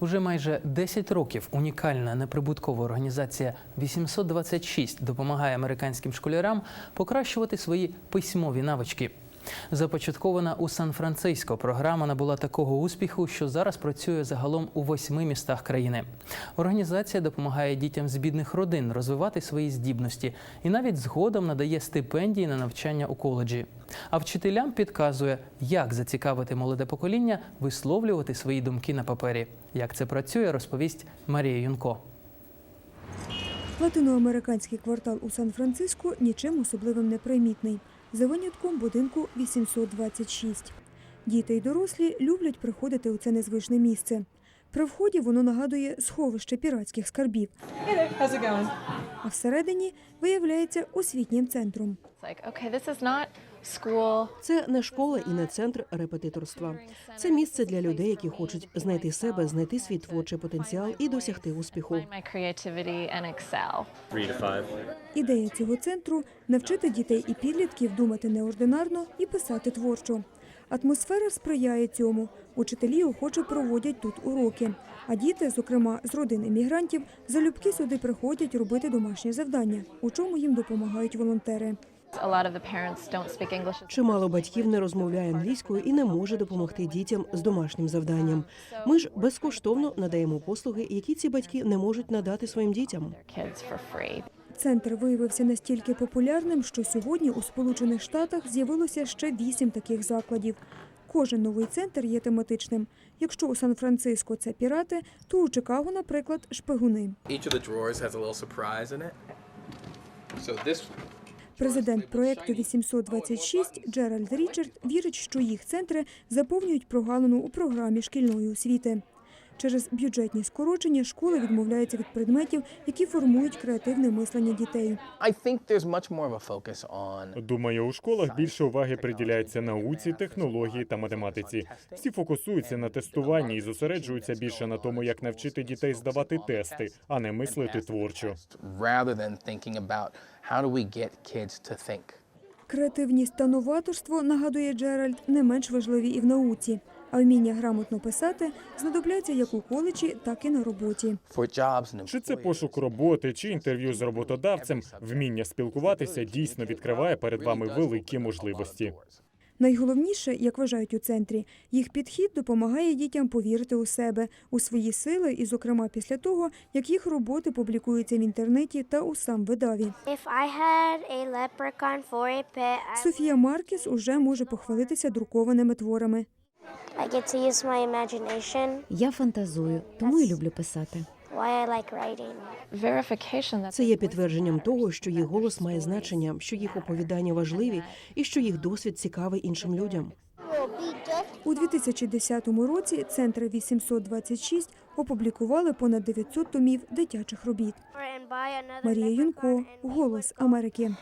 Уже майже 10 років унікальна неприбуткова організація 826 допомагає американським школярам покращувати свої письмові навички. Започаткована у Сан-Франциско, програма набула такого успіху, що зараз працює загалом у восьми містах країни. Організація допомагає дітям з бідних родин розвивати свої здібності і навіть згодом надає стипендії на навчання у коледжі. А вчителям підказує, як зацікавити молоде покоління висловлювати свої думки на папері. Як це працює, розповість Марія Юнко. Латиноамериканський квартал у Сан-Франциско нічим особливим не примітний, за винятком будинку 826. Діти й дорослі люблять приходити у це незвичне місце. При вході воно нагадує сховище піратських скарбів, а всередині виявляється освітнім центром. Це не школа і не центр репетиторства. Це місце для людей, які хочуть знайти себе, знайти свій творчий потенціал і досягти успіху. Ідея цього центру навчити дітей і підлітків думати неординарно і писати творчо. Атмосфера сприяє цьому. Учителі охоче проводять тут уроки. А діти, зокрема з родин емігрантів, залюбки сюди приходять робити домашні завдання, у чому їм допомагають волонтери. A lot of the parents don't speak English. Чимало батьків не розмовляє англійською і не може допомогти дітям з домашнім завданням. Ми ж безкоштовно надаємо послуги, які ці батьки не можуть надати своїм дітям. Центр виявився настільки популярним, що сьогодні у Сполучених Штатах з'явилося ще вісім таких закладів. Кожен новий центр є тематичним. Якщо у Сан-Франциско це пірати, то у Чикаго, наприклад, шпигуни. Президент проекту 826 Джеральд Річард вірить, що їх центри заповнюють прогалину у програмі шкільної освіти. Через бюджетні скорочення школи відмовляються від предметів, які формують креативне мислення дітей. Думаю, у школах більше уваги приділяється науці, технології та математиці. Всі фокусуються на тестуванні і зосереджуються більше на тому, як навчити дітей здавати тести, а не мислити творчо. Креативність та новаторство, нагадує Джеральд, не менш важливі і в науці. А вміння грамотно писати знадобляться як у коледжі, так і на роботі. Чи це пошук роботи, чи інтерв'ю з роботодавцем, вміння спілкуватися дійсно відкриває перед вами великі можливості. Найголовніше, як вважають у центрі, їх підхід допомагає дітям повірити у себе, у свої сили, і, зокрема, після того, як їх роботи публікуються в інтернеті та у сам видаві. Pet, Софія Маркіс уже може похвалитися друкованими творами. I get to use my imagination. Я фантазую, тому і люблю писати. Why I like writing. Verification that Це є підтвердженням того, що їх голос має значення, що їх оповідання важливі і що їх досвід цікавий іншим людям. У 2010 році центри 826 опублікували понад 900 томів дитячих робіт. Марія Юнко, Голос Америки.